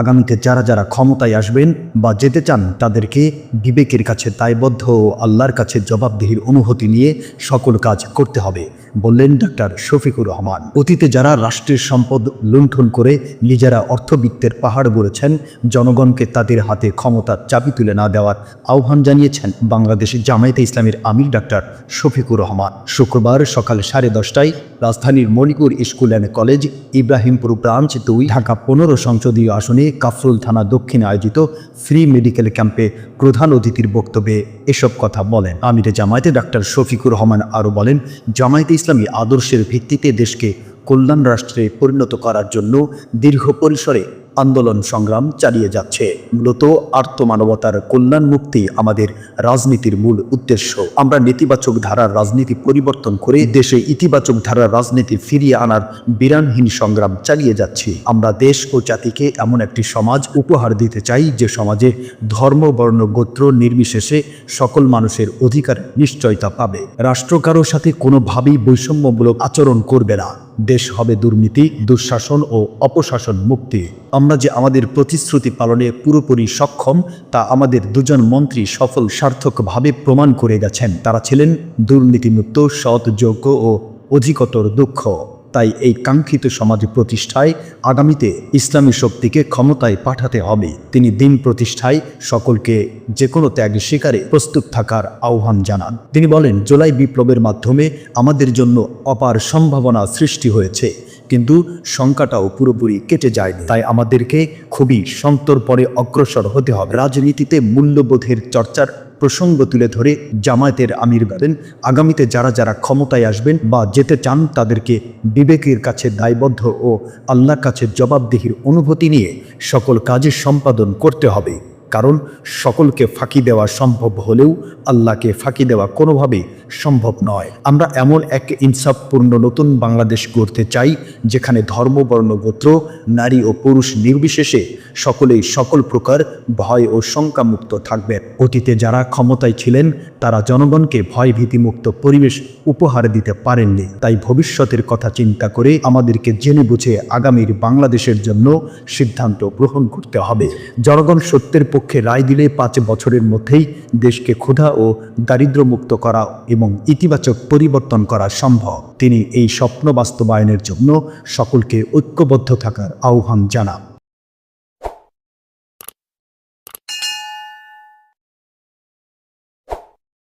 আগামীতে যারা যারা ক্ষমতায় আসবেন বা যেতে চান তাদেরকে বিবেকের কাছে দায়বদ্ধ ও আল্লাহর কাছে জবাবদিহির অনুভূতি নিয়ে সকল কাজ করতে হবে, বললেন ডাক্তার শফিকুর রহমান। অতীতে যারা রাষ্ট্রের সম্পদ লুণ্ঠন করে নিজেরা অর্থবিত্তের পাহাড় গড়েছেন জনগণকে তাদের হাতে ক্ষমতার চাবি তুলে না দেওয়ার আহ্বান জানিয়েছেন বাংলাদেশের জামায়াতে ইসলামের আমির ডাক্তার শফিকুর রহমান। শুক্রবার সকাল সাড়ে দশটায় রাজধানীর Manipur school and college Ibrahimpur branch দুই, ঢাকা পনেরো সংসদীয় আসনে কাফরুল থানা দক্ষিণে আয়োজিত ফ্রি মেডিকেল ক্যাম্পে প্রধান অতিথির বক্তব্যে এসব কথা বলেন। আমিরে জামায়াতে ডাক্তার শফিকুর রহমান আরও বলেন, জামায়াতে ইসলামী আদর্শের ভিত্তিতে দেশকে কল্যাণ রাষ্ট্রে পরিণত করার জন্য দীর্ঘ পরিসরে আন্দোলন সংগ্রাম চালিয়ে যাচ্ছে। মূলত আর্তমানবতার কল্যাণ মুক্তি আমাদের রাজনীতির মূল উদ্দেশ্য। আমরা নেতিবাচক ধারার রাজনীতি পরিবর্তন করে দেশে ইতিবাচক ধারার রাজনীতি ফিরিয়ে আনার বিরানহীন সংগ্রাম চালিয়ে যাচ্ছি। আমরা দেশ ও জাতিকে এমন একটি সমাজ উপহার দিতে চাই যে সমাজে ধর্ম, বর্ণ, গোত্র নির্বিশেষে সকল মানুষের অধিকার নিশ্চয়তা পাবে। রাষ্ট্র কারোর সাথে কোনোভাবেই বৈষম্যমূলক আচরণ করবে না। দেশ হবে দুর্নীতি, দুঃশাসন ও অপশাসন মুক্তি। আমরা যে আমাদের প্রতিশ্রুতি পালনে পুরোপুরি সক্ষম, তা আমাদের দুজন মন্ত্রী সফল সার্থকভাবে প্রমাণ করে গেছেন। তারা ছিলেন দুর্নীতিমুক্ত সৎযোগ্য ও অধিকতর দক্ষ তাই এই কাঙ্ক্ষিত সমাজ প্রতিষ্ঠায় আগামীতে ইসলামী শক্তিকে ক্ষমতায় পাঠাতে হবে। তিনি দিন প্রতিষ্ঠায় সকলকে যে কোনো ত্যাগ স্বীকারে প্রস্তুত থাকার আহ্বান জানান। তিনি বলেন, জুলাই বিপ্লবের মাধ্যমে আমাদের জন্য অপার সম্ভাবনা সৃষ্টি হয়েছে, কিন্তু সংখ্যাটাও পুরোপুরি কেটে যায়নি। তাই আমাদেরকে খুবই সন্তর্পরে অগ্রসর হতে হবে। রাজনীতিতে মূল্যবোধের চর্চার প্রসঙ্গ তুলে ধরে জামায়াতের আমির বলেন আগামীতে যারা যারা ক্ষমতায় আসবেন বা যেতে চান তাদেরকে বিবেকের কাছে দায়বদ্ধ ও আল্লাহর কাছে জবাবদিহির অনুভূতি নিয়ে সকল কাজের সম্পাদন করতে হবে। কারণ সকলকে ফাঁকি দেওয়া সম্ভব হলেও আল্লাহকে ফাঁকি দেওয়া কোনোভাবেই সম্ভব নয়। আমরা এমন এক ইনসাফপূর্ণ নতুন বাংলাদেশ গড়তে চাই, যেখানে ধর্ম, বর্ণ, গোত্র, নারী ও পুরুষ নির্বিশেষে সকলেই সকল প্রকার ভয় ও শঙ্কামুক্ত থাকবে। অতীতে যারা ক্ষমতায় ছিলেন, তারা জনগণকে ভয় ভীতিমুক্ত পরিবেশ উপহার দিতে পারেননি। তাই ভবিষ্যতের কথা চিন্তা করে আমাদেরকে জেনে বুঝে আগামীর বাংলাদেশের জন্য সিদ্ধান্ত গ্রহণ করতে হবে। জনগণ সত্যের পক্ষে রায় দিলে পাঁচ বছরের মধ্যেই দেশকে ক্ষুধা ও দারিদ্র্যমুক্ত করা এবং ইতিবাচক পরিবর্তন করা সম্ভব। তিনি এই স্বপ্ন বাস্তবায়নের জন্য সকলকে ঐক্যবদ্ধ থাকার আহ্বান জানান।